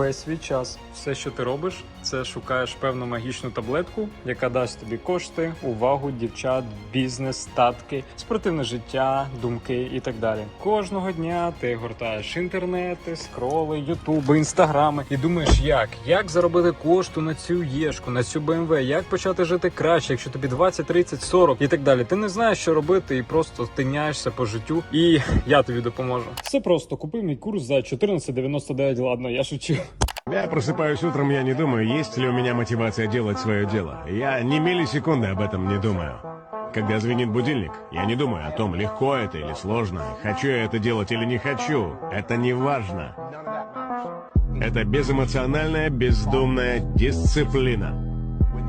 весь свій час. Все, що ти робиш, це шукаєш певну магічну таблетку, яка дасть тобі кошти, увагу, дівчат, бізнес, статки, спортивне життя, думки і так далі. Кожного дня ти гортаєш інтернети, скроли, ютуби, інстаграми і думаєш, як? Як заробити кошту на цю єшку, на цю БМВ, як почати жити краще, якщо тобі 20, 30, 40 і так далі. Ти не знаєш, що робити, і просто тиняєшся по життю. І я тобі допоможу. Все просто купи мій курс за 14,99, Ладно, я шучу. Я просыпаюсь утром, я не думаю, есть ли у меня мотивация делать свое дело. Я ни миллисекунды об этом не думаю. Когда звенит будильник, я не думаю о том, легко это или сложно, хочу я это делать или не хочу. Это не важно. Это безэмоциональная, бездумная дисциплина.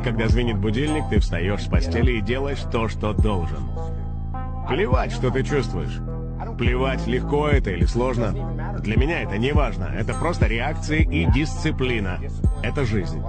Когда звенит будильник, ты встаешь с постели и делаешь то, что должен. Плевать, что ты чувствуешь. Плевать, легко это или сложно. Для меня это не важно. Это просто реакции и дисциплина. Это жизнь.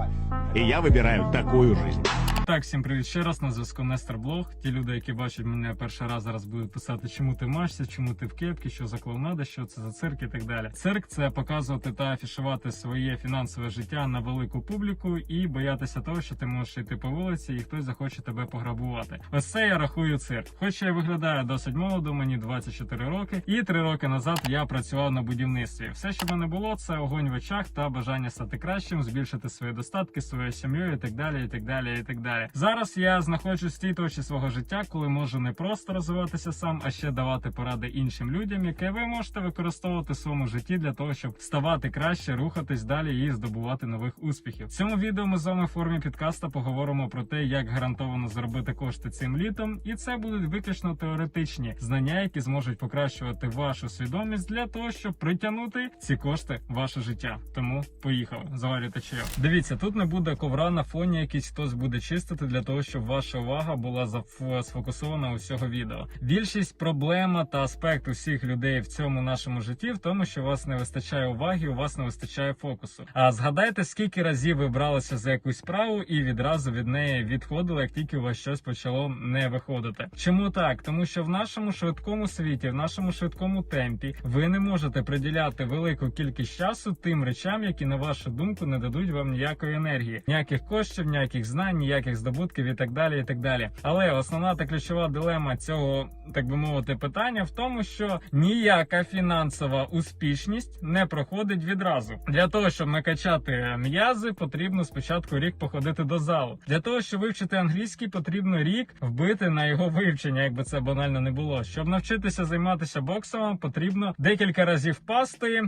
И я выбираю такую жизнь. Так, всім привіт ще раз. На зв'язку Нестер Блог. Ті люди, які бачать мене перший раз, зараз будуть писати, чому ти машся, чому ти в кепці, що за клоунада, що це за цирк і так далі. Цирк це показувати та афішувати своє фінансове життя на велику публіку і боятися того, що ти можеш йти по вулиці і хтось захоче тебе пограбувати. Ось це я рахую цирк. Хоч я виглядаю досить молодо, мені 24 роки, і 3 роки назад я працював на будівництві. Все, що в мене було, це огонь в очах та бажання стати кращим, збільшити свої достатки, свою сім'ю і так далі, і так далі, і так далі. Зараз я знаходжусь в тій точці свого життя, коли можу не просто розвиватися сам, а ще давати поради іншим людям, яке ви можете використовувати в своєму житті для того, щоб ставати краще, рухатись далі і здобувати нових успіхів. В цьому відео ми з вами в формі підкаста поговоримо про те, як гарантовано заробити кошти цим літом, і це будуть виключно теоретичні знання, які зможуть покращувати вашу свідомість для того, щоб притягнути ці кошти в ваше життя. Тому поїхали, заварюйте чайок. Дивіться, тут не буде ковра на фоні, якийсь хтось буде чистити для того, щоб ваша увага була сфокусована у всього відео. Більшість проблема та аспект усіх людей в цьому нашому житті в тому, що у вас не вистачає уваги, у вас не вистачає фокусу. А згадайте, скільки разів ви бралися за якусь справу і відразу від неї відходили, як тільки у вас щось почало не виходити. Чому так? Тому що в нашому швидкому світі, в нашому швидкому темпі, ви не можете приділяти велику кількість часу тим речам, які на вашу думку не дадуть вам ніякої енергії, ніяких коштів, ніяких знань, ніяких здобутків і так далі. І так далі. Але основна та ключова дилема цього, так би мовити, питання в тому, що ніяка фінансова успішність не проходить відразу. Для того, щоб накачати м'язи, потрібно спочатку рік походити до залу. Для того, щоб вивчити англійський, потрібно рік вбити на його вивчення, якби це банально не було. Щоб навчитися займатися боксом, потрібно декілька разів пасти,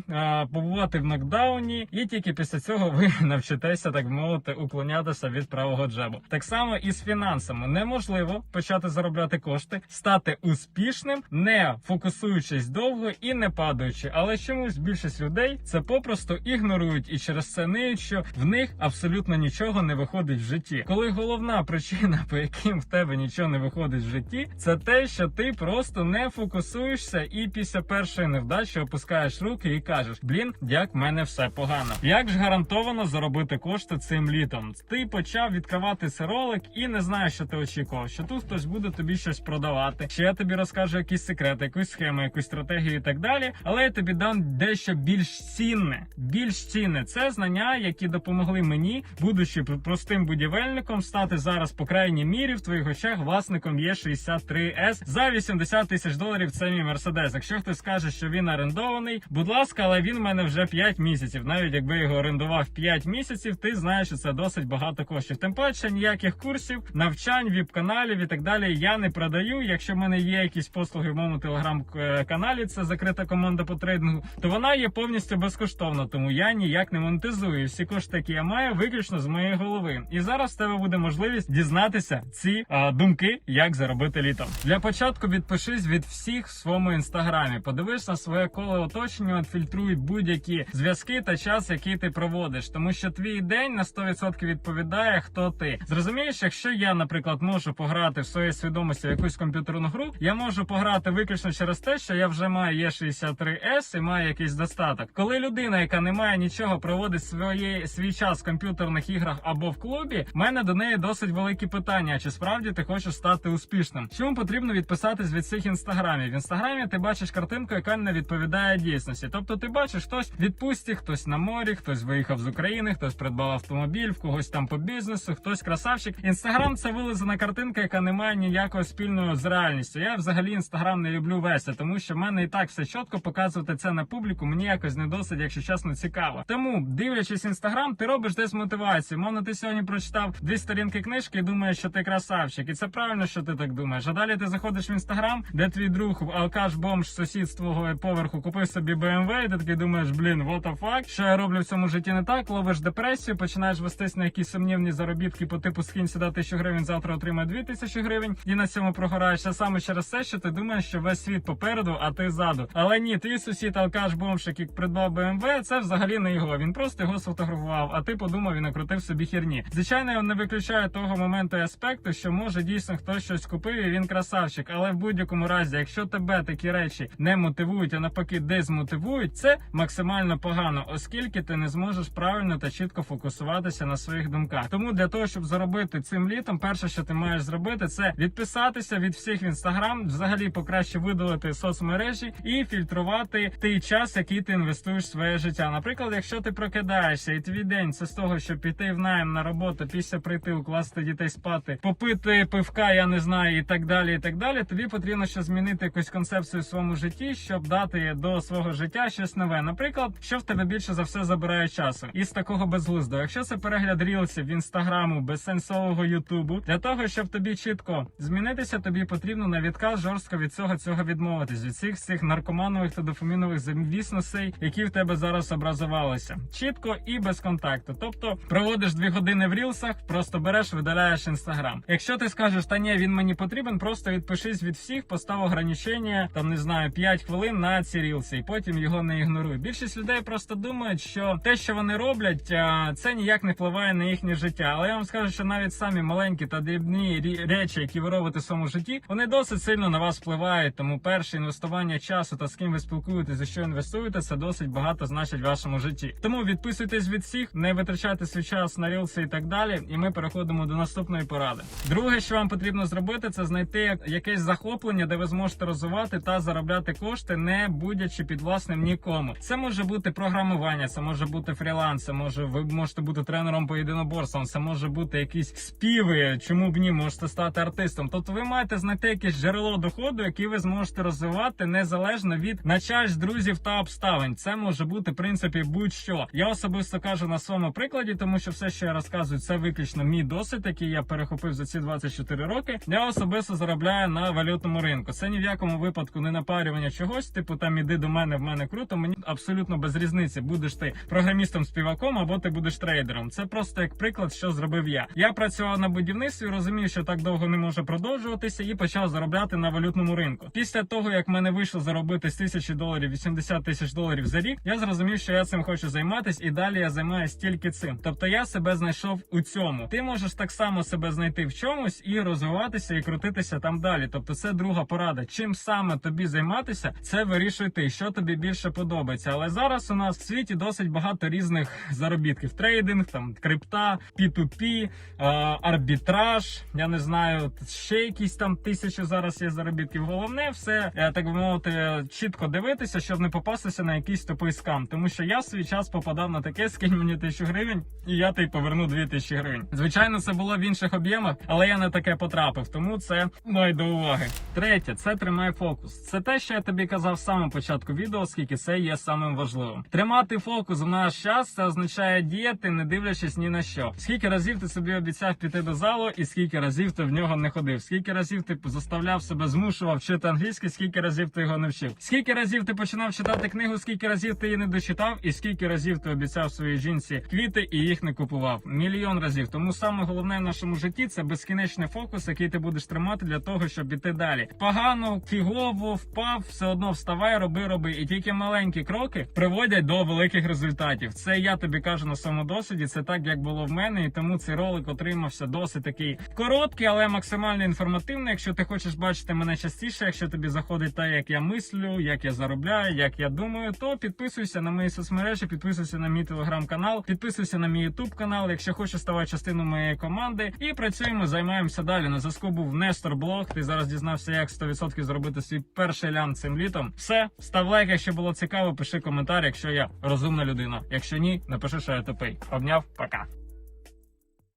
побувати в нокдауні, і тільки після цього ви навчитеся, так мовити, уклонятися від правого джебу. Так само і з фінансами неможливо почати заробляти кошти, стати успішним, не фокусуючись довго і не падаючи. Але чомусь більшість людей це попросту ігнорують і через це ниють, що в них абсолютно нічого не виходить в житті. Коли головна причина, по яким в тебе нічого не виходить в житті, це те, що ти просто не фокусуєшся, і після першої невдачі опускаєш руки і кажеш: блін, як в мене все погано. Як ж гарантовано заробити кошти цим літом? Ти почав відкривати ролик і не знаєш, що ти очікував. Що тут хтось буде тобі щось продавати, що я тобі розкажу якісь секрети, якусь схему, якусь стратегію і так далі. Але я тобі дам дещо більш цінне. Більш цінне це знання, які допомогли мені, будучи простим будівельником, стати зараз по крайній мірі в твоїх очах власником є 63 с за 80 тисяч доларів. Це мій мерседес. Якщо хтось скаже, що він орендований, будь ласка, але він в мене вже 5 місяців. Навіть якби його орендував 5 місяців, ти знаєш, що це досить багато коштів. Тим паче ніяких курсів, навчань, віп-каналів і так далі я не продаю. Якщо в мене є якісь послуги в моєму телеграм-каналі, це закрита команда по трейдингу, то вона є повністю безкоштовна, тому я ніяк не монетизую. Всі кошти, які я маю, виключно з моєї голови. І зараз в тебе буде можливість дізнатися ці а, думки, як заробити літом. Для початку відпишись від всіх в своєму інстаграмі. Подивись на своє коло оточення, от будь-які зв'язки та час, який ти проводиш, тому що твій день на 100% відповідає, хто ти. Розумієш, якщо я, наприклад, можу пограти в своїй свідомості якусь комп'ютерну гру, я можу пограти виключно через те, що я вже маю Е63S і маю якийсь достаток. Коли людина, яка не має нічого, проводить своє свій час в комп'ютерних іграх або в клубі, в мене до неї досить великі питання. Чи справді ти хочеш стати успішним? Чому потрібно відписатись від цих інстаграмів? В інстаграмі ти бачиш картинку, яка не відповідає дійсності. Тобто ти бачиш хтось в відпустці, хтось на морі, хтось виїхав з України, хтось придбав автомобіль, в когось там по бізнесу, хтось красавчик. Інстаграм це вилизана картинка, яка не має ніякого спільного з реальністю. Я взагалі інстаграм не люблю вести, тому що в мене і так все чітко показувати це на публіку. Мені якось не досить, якщо чесно, цікаво. Тому, дивлячись інстаграм, ти робиш десь мотивацію. Мовно, ти сьогодні прочитав дві сторінки книжки і думаєш, що ти красавчик, і це правильно, що ти так думаєш. А далі ти заходиш в інстаграм, де твій друг алкаш бомж сусід з твого поверху купив собі BMW, і ти такий думаєш, блін, what the fuck, що я роблю в цьому житті не так, ловиш депресію, починаєш вестись на якісь сумнівні заробітки по типу скинь сюди тисячу гривень, завтра дві тисячі гривень, і на цьому прогораєш. Саме через те, що ти думаєш, що весь світ попереду, а ти ззаду. Але ні, твій сусід алкаш бомж, який придбав BMW, це взагалі не його. Він просто його сфотографував, а ти подумав і накрутив собі херні. Звичайно, не виключає того моменту і аспекту, що може дійсно хтось щось купив і він красавчик. Але в будь-якому разі, якщо тебе такі речі не мотивують, а навпаки дезмотивують, це максимально погано, оскільки ти не зможеш правильно та чітко фокусуватися на своїх думках. Тому для того, щоб заробити цим літом, перше, що ти маєш зробити, це відписатися від всіх в інстаграм, взагалі покраще видалити соцмережі і фільтрувати той час, який ти інвестуєш в своє життя. Наприклад, якщо ти прокидаєшся і твій день це з того, щоб піти в найм на роботу, після прийти, укласти дітей спати, попити пивка, я не знаю, і так далі. І так далі. Тобі потрібно ще змінити якусь концепцію в своєму житті, щоб дати до свого життя щось нове. Наприклад, що в тебе більше за все забирає часу, із такого безглуздого. Якщо це перегляд рілсів в інстаграму, безсенсового ютубу, для того, щоб тобі чітко змінитися, тобі потрібно на відказ жорстко від цього цього відмовитись від всіх цих наркоманових та дофамінових завісностей, які в тебе зараз образувалися, чітко і без контакту. Тобто проводиш дві години в рілсах, просто береш, видаляєш інстаграм. Якщо ти скажеш, та ні, він мені потрібен, просто відпишись від всіх, постав ограничення, там не знаю, 5 хвилин на ці рілси, і потім його не ігноруй. Більшість людей просто думають, що те, що вони роблять, це ніяк не впливає на їхнє життя. Але я вам скажу, що навіть самі маленькі та дрібні речі, які ви робите в своєму житті, вони досить сильно на вас впливають. Тому перше інвестування часу та з ким ви спілкуєтеся, за що інвестуєте, це досить багато значить в вашому житті. Тому відписуйтесь від всіх, не витрачайте свій час на рілси і так далі. І ми переходимо до наступної поради. Друге, що вам потрібно зробити, це знайти якесь захоплення, де ви зможете розвивати та заробляти кошти, не будячи під власним нікому. Це може бути програмування, це може бути фріланс, це може ви можете бути тренером по єдиноборствам, це може бути якісь співи. Чому б ні, можете стати артистом. Тобто ви маєте знайти якесь джерело доходу, яке ви зможете розвивати незалежно від начальств, друзів та обставин. Це може бути в принципі будь-що. Я особисто кажу на своєму прикладі, тому що все, що я розказую, це виключно мій досвід, який я перехопив за ці 24 роки. Я особисто заробляю на валютному ринку. Це ні в якому випадку не напарювання чогось. Типу там іди до мене, в мене круто. Мені абсолютно без різниці. Будеш ти програмістом співаком або ти будеш трейдером. Це просто як приклад, що зробив я. Я працював на будівництві, розумів, що так довго не може продовжуватися, і почав заробляти на валютному ринку. Після того як мене вийшло заробити з тисячі доларів 80 тисяч доларів за рік, я зрозумів, що я цим хочу займатися, і далі я займаюся тільки цим. Тобто я себе знайшов у цьому. Ти можеш так само себе знайти в чомусь і розвиватися і крутитися там далі. Тобто, це друга порада. Чим саме тобі займатися, це вирішуй ти, що тобі більше подобається. Але зараз у нас в світі досить багато різних заробітків: трейдинг, там крипта, P2P, е, арбітраж. Я не знаю, ще якісь там тисячі зараз є заробітків. Головне, все е, так би мовити, чітко дивитися, щоб не попастися на якийсь тупий скам. Тому що я в свій час попадав на таке, скинь мені тисячу гривень, і я тобі поверну дві тисячі гривень. Звичайно, це було в інших об'ємах, але я на таке потрапив, тому це май до уваги. Третє, це тримай фокус. Це те, що я тобі казав з початку відео, оскільки це є самим важливим. Тримати фокус в наш час це означає діяти, не дивлячись ні на що. Скільки разів ти собі обіцяв піти до залу, і скільки разів ти в нього не ходив? Скільки разів ти заставляв себе змушував вчити англійську, скільки разів ти його не вчив? Скільки разів ти починав читати книгу, скільки разів ти її не дочитав, і скільки разів ти обіцяв своїй жінці квіти і їх не купував? Мільйон разів. Тому саме головне в нашому житті це безкінечний фокус, який ти будеш тримати для того, щоб іти далі. Погано, фігово, впав, все одно вставай, роби, роби. І тільки маленькі кроки приводять до великих результатів. Це я тобі кажу на своєму досвіді. Це так, як було в мене, і тому цей ролик отримався досить такий короткий, але максимально інформативний. Якщо ти хочеш бачити мене частіше, якщо тобі заходить те, як я мислю, як я заробляю, як я думаю, то підписуйся на мої соцмережі, підписуйся на мій телеграм-канал, підписуйся на мій ютуб канал, якщо хочеш ставати частиною моєї команди. І працюємо, займаємося далі. На зв'язку був Нестор Блог. Ти зараз дізнався, як 100% зробити свій перший лян цим літом. Все, став лайк, якщо було цікаво, пиши коментар, якщо я розумна людина. Якщо ні, напиши, що я тупий. Обняв, пока.